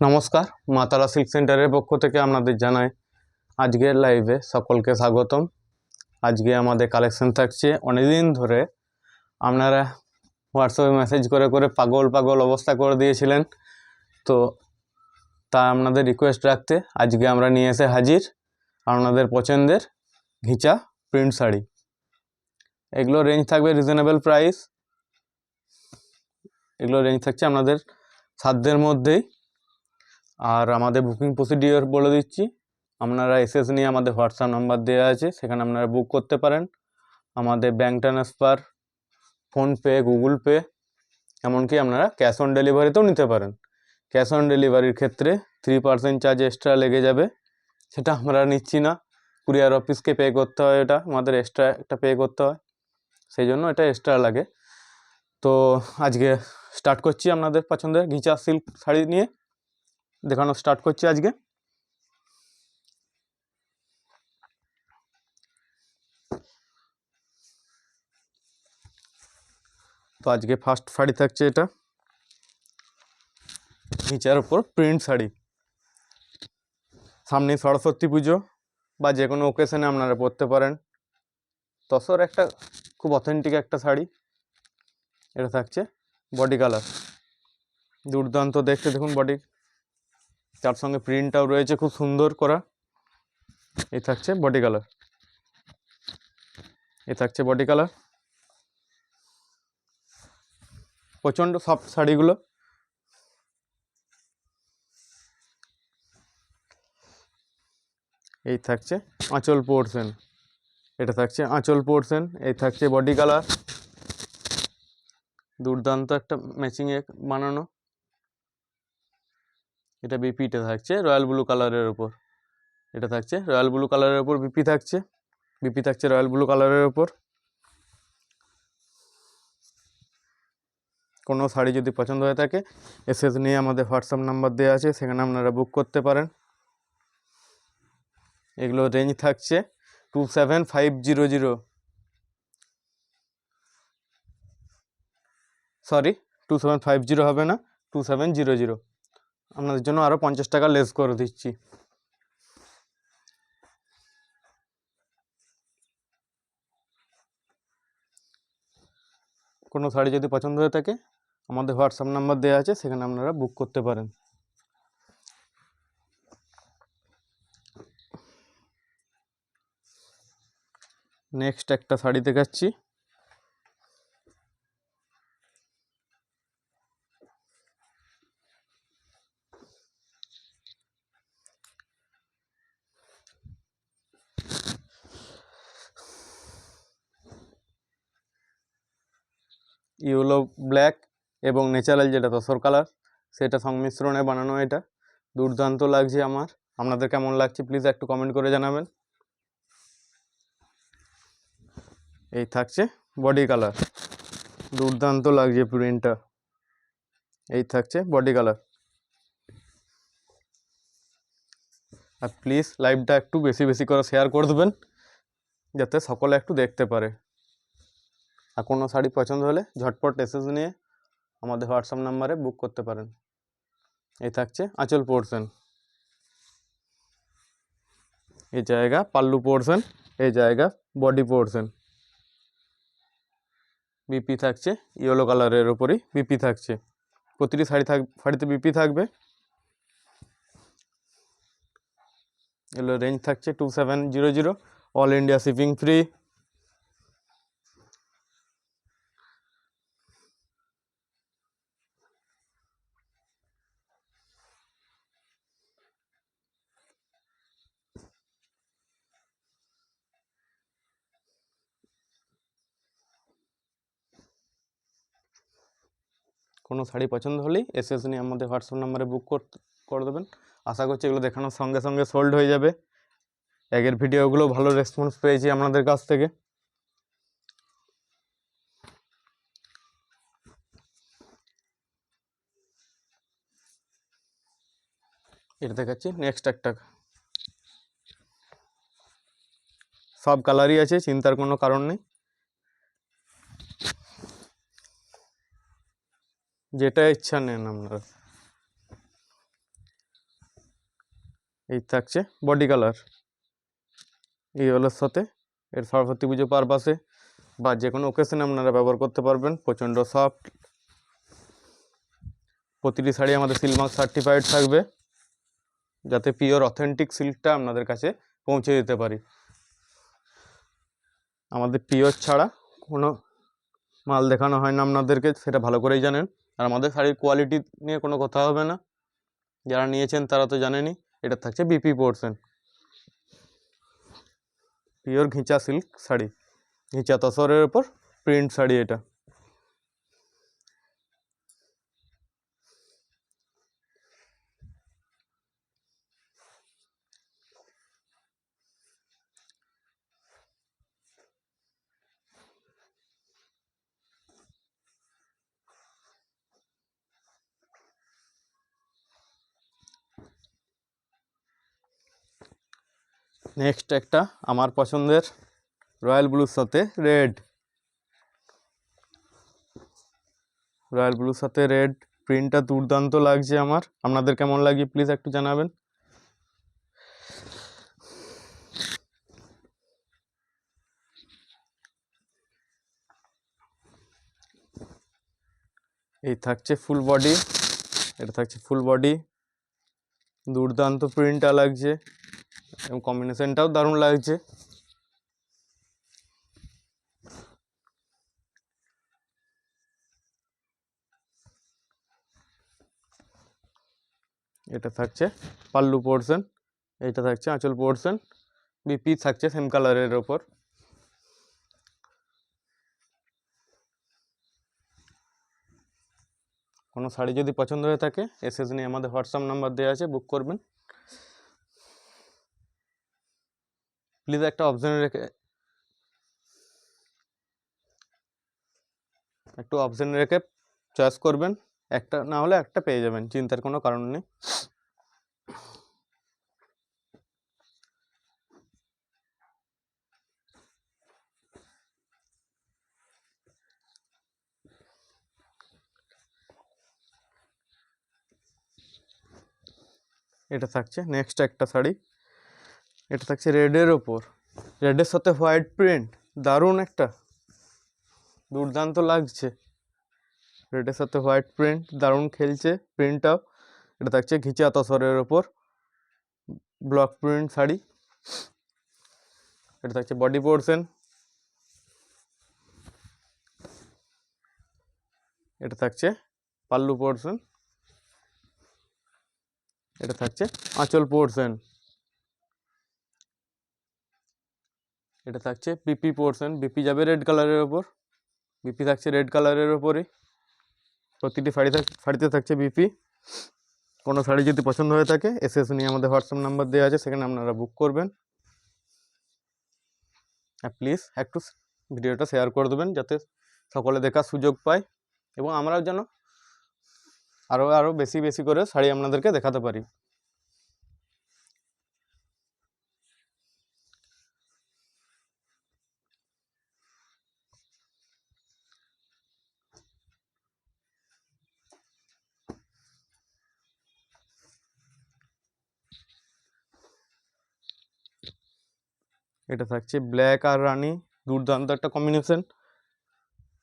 নমস্কার, মাতারা সিল্ক সেন্টারের পক্ষ থেকে আপনাদের জানাই আজকের লাইভে সকলকে স্বাগতম। আজকে আমাদের কালেকশন থাকছে, অনেকদিন ধরে আপনারা হোয়াটসঅ্যাপে মেসেজ করে করে পাগল পাগল অবস্থা করে দিয়েছিলেন। তো তা আপনাদের রিকোয়েস্ট রাখতে আজকে আমরা নিয়ে এসে হাজির আপনাদের পছন্দের ঘিচা প্রিন্ট শাড়ি। এগুলো রেঞ্জ থাকবে রিজনেবল প্রাইস এগুলো রেঞ্জ থাকছে আপনাদের সাধ্যের মধ্যেই। আর আমাদের বুকিং প্রসিডিওর বলে দিচ্ছি। আপনারা এসএস নিয়ে আমাদের হোয়াটসঅ্যাপ নাম্বার দেওয়া আছে, সেখানে আপনারা বুক করতে পারেন। আমাদের bank transfer PhonePe Google Pay এমনকি আপনারা ক্যাশ অন ডেলিভারিতেও নিতে পারেন। ক্যাশ অন ডেলিভারির ক্ষেত্রে থ্রি পার্সেন্ট চার্জ এক্সট্রা লেগে যাবে, সেটা আমরা নিচ্ছি না। কুরিয়ার অফিসকে পে করতে হয় এটা, আমাদের এক্সট্রা একটা পে করতে হয়, সেই জন্য এটা এক্সট্রা লাগে। তো আজকে স্টার্ট করছি আপনাদের পছন্দের ঘিচা সিল্ক শাড়ি নিয়ে। দেখানো স্টার্ট করছি আজকে। তো আজকে ফার্স্ট শাড়ি থাকছে এটা। নিচের ওপর প্রিন্ট শাড়ি। সামনে সরস্বতী পুজো বা যে কোনো ওকেশনে আপনারা পরতে পারেন। তসর একটা খুব অথেন্টিক একটা শাড়ি। এটা থাকছে বডি কালার দুর্দান্ত দেখতে দেখুন বডি তার সঙ্গে প্রিন্টটাও রয়েছে খুব সুন্দর করা। এই থাকছে বডি কালার এ থাকছে বডি কালার প্রচণ্ড সফট শাড়িগুলো। এই থাকছে আঁচল পোর্শন এটা থাকছে আঁচল পোর্শন এই থাকছে বডি কালার দুর্দান্ত একটা ম্যাচিংয়ে বানানো। এটা বিপিটা থাকছে রয়্যাল ব্লু কালারের ওপর এটা থাকছে রয়্যাল ব্লু কালারের ওপর বিপি থাকছে। বিপি থাকছে রয়্যাল ব্লু কালারের ওপর কোনো শাড়ি যদি পছন্দ হয়ে থাকে এসএস নিয়ে আমাদের হোয়াটসঅ্যাপ নাম্বার দেওয়া আছে, সেখানে আপনারা বুক করতে পারেন। এগুলো রেঞ্জ থাকছে two seven five zero zero sorry two seven five zero হবে না টু সেভেন জিরো জিরো আপনাদের জন্য আরও পঞ্চাশ টাকা লেস করে দিচ্ছি। কোনো শাড়ি যদি পছন্দ হয়ে থাকে, আমাদের হোয়াটসঅ্যাপ নাম্বার দেওয়া আছে, সেখানে আপনারা বুক করতে পারেন। নেক্সট একটা শাড়ি দেখাচ্ছি। ইয়েলো, ব্ল্যাক এবং ন্যাচারাল যেটা তসর কালার, সেটা সংমিশ্রণে বানানো এটা। দুর্দান্ত লাগছে আমার। আপনাদের কেমন লাগছে প্লিজ একটু কমেন্ট করে জানাবেন। এই থাকছে বডি কালার দুর্দান্ত লাগছে প্রিন্টটা এই থাকছে বডি কালার আর প্লিজ লাইভটা একটু বেশি বেশি করে শেয়ার করে দেবেন, যাতে সকলে একটু দেখতে পারে। আর কোনো শাড়ি পছন্দ হলে ঝটপট এসেস নিয়ে আমাদের হোয়াটসঅ্যাপ নাম্বারে বুক করতে পারেন। এই থাকছে আঁচল পোর্শন এই জায়গা পাল্লু পোর্শন এই জায়গা বডি পোর্শন বিপি থাকছে ইয়েলো কালারের ওপরই বিপি থাকছে। প্রতিটি শাড়ি থাক, শাড়িতে বিপি থাকবে। এগুলো রেঞ্জ থাকছে two seven zero zero all India shipping free কোনো শাড়ি পছন্দ হলেই এসে এসে নিয়ে আমাদের হোয়াটসঅ্যাপ নাম্বারে বুক করে দেবেন। আশা করছি এগুলো দেখানোর সঙ্গে সঙ্গে সোল্ড হয়ে যাবে। আগের ভিডিওগুলো ভালো রেসপন্স পেয়েছি আপনাদের কাছ থেকে। এটা দেখাচ্ছি নেক্সট একটা। সব কালারই আছে, চিন্তার কোনো কারণ নেই। যেটা ইচ্ছা নেন আপনারা। এই থাকছে বডি কালার এই হলোর সাথে। এর সরস্বতী পুজো পারপাসে বা যে কোনো ওকেশনে আপনারা ব্যবহার করতে পারবেন। প্রচণ্ড সফট প্রতিটি শাড়ি আমাদের সিলমার্ক সার্টিফাইড থাকবে। যাতে পিওর অথেন্টিক সিল্কটা আপনাদের কাছে পৌঁছে দিতে পারি। আমাদের পিওর ছাড়া কোনো মাল দেখানো হয় না আপনাদেরকে, সেটা ভালো করেই জানেন। আর আমাদের শাড়ির কোয়ালিটি নিয়ে কোনো কথা হবে না। যারা নিয়েছেন তারা তো জানেনি এটা থাকছে BP portion pure ghicha silk sari. Ghicha তসরের ওপর প্রিন্ট শাড়ি এটা। নেক্সট একটা, আমার পছন্দের রয়্যাল ব্লুর সাথে রেড রয়্যাল ব্লুর সাথে রেড প্রিন্টটা দুর্দান্ত লাগছে আমার। আপনাদের কেমন লাগে প্লিজ একটু জানাবেন। এই থাকছে ফুল বডি এটা থাকছে ফুল বডি দুর্দান্ত প্রিন্টটা লাগছে। এবং কম্বিনেশনটাও দারুণ লাগছে। এটা থাকছে পাল্লু পোর্শন এটা থাকছে আঁচল পোর্শন বিপি থাকছে সেম কালারের ওপর। কোনো শাড়ি যদি পছন্দ হয়ে থাকে এসএস নিয়ে আমাদের হোয়াটসঅ্যাপ নাম্বার দেওয়া আছে বুক করবেন। প্লিজ একটা অপশানে রেখে একটু অপশানে রেখে চয়েস করবেন। একটা না হলে একটা পেয়ে যাবেন, চিন্তার কোনো কারণ নেই। এটা থাকছে নেক্সট একটা শাড়ি। এটা থাকছে রেডের ওপর। রেডের সাথে হোয়াইট প্রিন্ট, দারুণ একটা। দুর্দান্ত লাগছে। রেডের সাথে হোয়াইট প্রিন্ট, দারুণ খেলছে প্রিন্টটাও এটা থাকছে ঘিচা তসরের ওপর। Block print sari. এটা থাকছে বডি পোর্শন। এটা থাকছে পাল্লু পোর্শন। এটা থাকছে আঁচল পোর্শন। এটা থাকছে বিপি পোর্শন বিপি যাবে রেড কালারের ওপর। বিপি থাকছে রেড কালারের ওপরই প্রতিটি শাড়ি শাড়িতে থাকছে বিপি কোনো শাড়ি যদি পছন্দ হয়ে থাকে এসে এসে নিয়ে আমাদের হোয়াটসঅ্যাপ নাম্বার দেওয়া আছে, সেখানে আপনারা বুক করবেন। প্লিজ একটু ভিডিওটা শেয়ার করে দেবেন, যাতে সকলে দেখার সুযোগ পায়। এবং আমরাও যেন আরও আরও বেশি বেশি করে শাড়ি আপনাদেরকে দেখাতে পারি। এটা থাকছে ব্ল্যাক আর রানি, দুর্দান্ত একটা কম্বিনেশন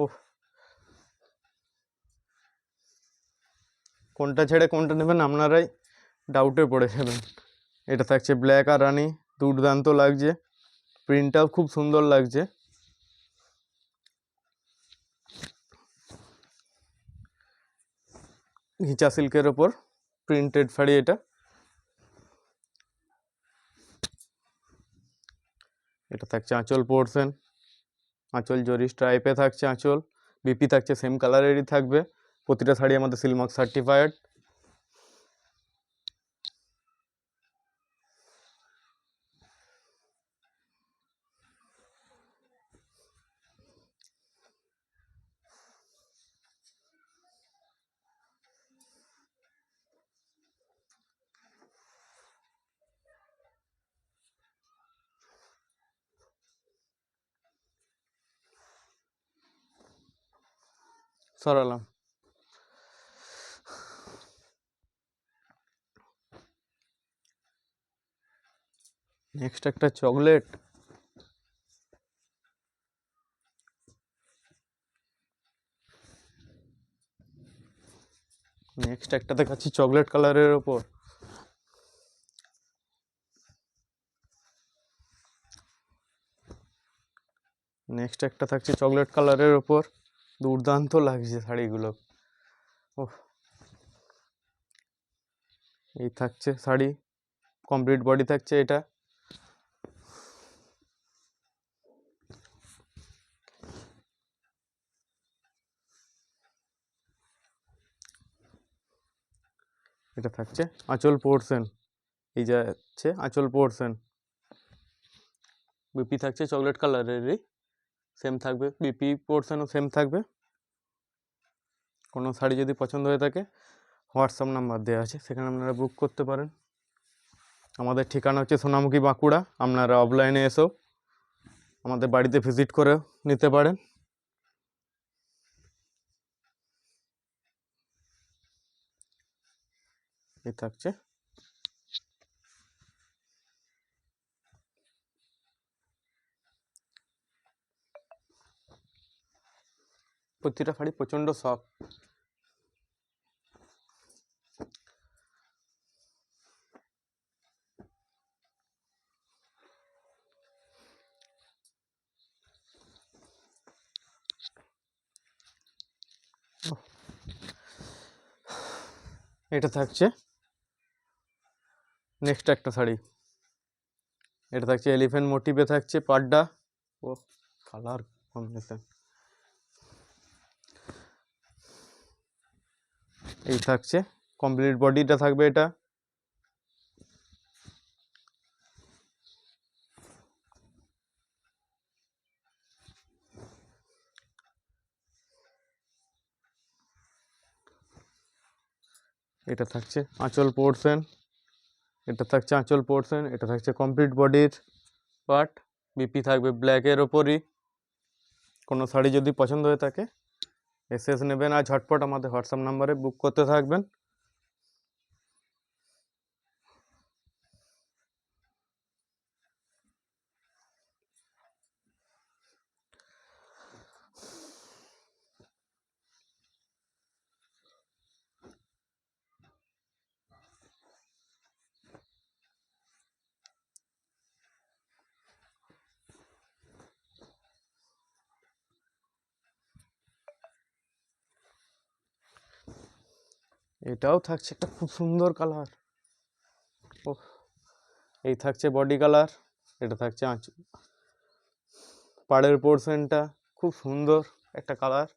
ওহ কোনটা ছেড়ে কোনটা নেবেন আপনারাই ডাউটে পড়ে যাবেন। এটা থাকছে ব্ল্যাক আর রানি, দুর্দান্ত লাগছে। প্রিন্টটাও খুব সুন্দর লাগছে। ঘিচা সিল্কের ওপর প্রিন্টেড শাড়ি এটা। এটা থাকছে আঁচল পোর্শন আঁচল জরি স্ট্রাইপে থাকছে আঁচল বিপি থাকছে সেম কালারেরই থাকবে, প্রতিটা শাড়ি আমাদের সিলমার্ক সার্টিফাইড সরালাম। নেক্সট একটা চকলেট নেক্সট একটা দেখাচ্ছি চকলেট কালারের ওপর। নেক্সট একটা থাকছে চকলেট কালারের ওপর। দুর্দান্ত লাগছে শাড়িগুলো। ও এই থাকছে শাড়ি কমপ্লিট বডি থাকছে এটা। এটা থাকছে আঁচল পোর্শন এই যা হচ্ছে আঁচল পোর্শন বিপি থাকছে চকলেট কালারেরই সেম থাকবে বিপি পোর্শনও সেম থাকবে। কোনো শাড়ি যদি পছন্দ হয়ে থাকে হোয়াটসঅ্যাপ নাম্বার দেওয়া আছে, সেখানে আপনারা বুক করতে পারেন। আমাদের ঠিকানা হচ্ছে সোনামুখী বাঁকুড়া, আপনারা অফলাইনে এসেও আমাদের বাড়িতে ভিজিট করেও নিতে পারেন। এই থাকছে। প্রতিটা শাড়ি প্রচণ্ড সফট এটা থাকছে নেক্সট একটা শাড়ি। এটা থাকছে এলিফ্যান্ট মোটিভে থাকছে পাড্ডা। ও কালার কম্বিনেশন এই থাকছে। কমপ্লিট বডিটা থাকবে এটা। এটা থাকছে আঁচল পোর্শন এটা থাকছে আঁচল পোর্শন এটা থাকছে কমপ্লিট বডির পার্ট বিপি থাকবে ব্ল্যাকের ওপরই। কোনো শাড়ি যদি পছন্দ হয়ে থাকে এসএস নেবেন আর ঝটপট আমাদের হোয়াটসঅ্যাপ নাম্বারে বুক করতে থাকবেন। এটাও থাকছে একটা খুব সুন্দর কালার ও এই থাকছে বডি কালার এটা থাকছে আঁচ, পাড়ের পোর্শনটা খুব সুন্দর একটা কালার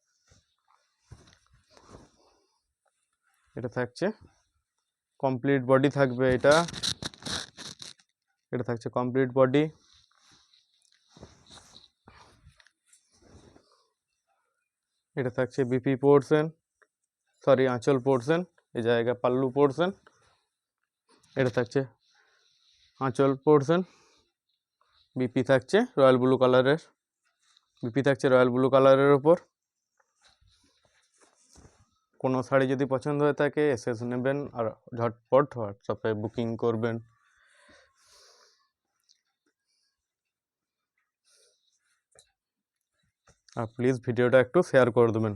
এটা থাকছে কমপ্লিট বডি থাকবে এটা এটা থাকছে কমপ্লিট বডি এটা থাকছে বিপি পোর্শন সরি আঁচল পোর্শন এই জায়গা পাল্লু পোর্শন এটা থাকছে আঁচল পোর্শন বিপি থাকছে রয়্যাল ব্লু কালারের বিপি থাকছে রয়্যাল ব্লু কালারের ওপর কোনো শাড়ি যদি পছন্দ হয়ে থাকে এসে নেবেন আর ঝটপট হোয়াটসঅ্যাপে বুকিং করবেন। আর প্লিজ ভিডিওটা একটু শেয়ার করে দেবেন।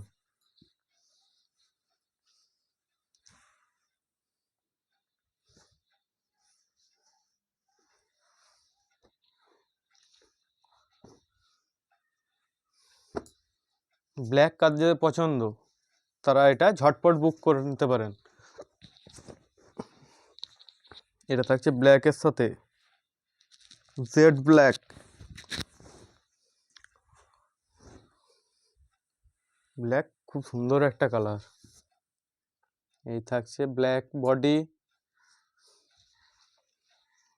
ব্ল্যাক কাজ যাদের পছন্দ, তারা এটা ঝটপট বুক করে নিতে পারেন। এটা থাকছে ব্ল্যাকের সাথে জেড ব্ল্যাক। ব্ল্যাক খুব সুন্দর একটা কালার। এই থাকছে ব্ল্যাক বডি।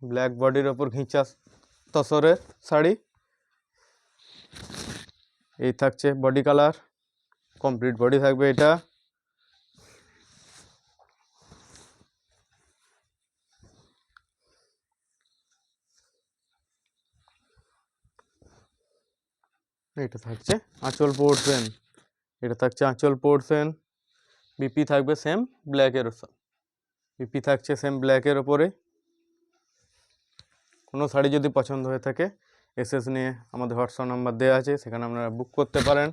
ব্ল্যাক বডির ওপর ঘিঁচা তসরের শাড়ি। এই থাকছে বডি কালার কমপ্লিট বডি থাকবে এটা। এটা থাকছে আঁচল পোর্শন এটা থাকছে আঁচল পোর্শন বিপি থাকবে সেম ব্ল্যাকের বিপি থাকছে সেম ব্ল্যাকের ওপরে। কোনো শাড়ি যদি পছন্দ হয়ে থাকে এসএস নিয়ে আমাদের হোয়াটসঅ্যাপ নাম্বার দেওয়া আছে, সেখানে আপনারা বুক করতে পারেন।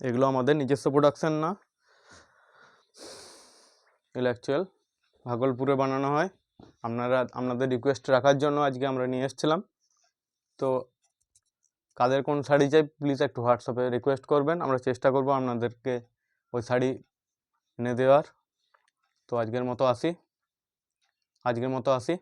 এগুলো আমাদের নিজস্ব প্রোডাকশান না। এগুলো অ্যাকচুয়াল ভাগলপুরে বানানো হয়। আপনারা, আপনাদের রিকোয়েস্ট রাখার জন্য আজকে আমরা নিয়ে এসেছিলাম। তো কাদের কোন শাড়ি চাই প্লিজ একটু হোয়াটসঅ্যাপে রিকোয়েস্ট করবেন। আমরা চেষ্টা করব আপনাদেরকে ওই শাড়ি এনে দেওয়ার। তো আজকের মতো আসি। আজকের মতো আসি।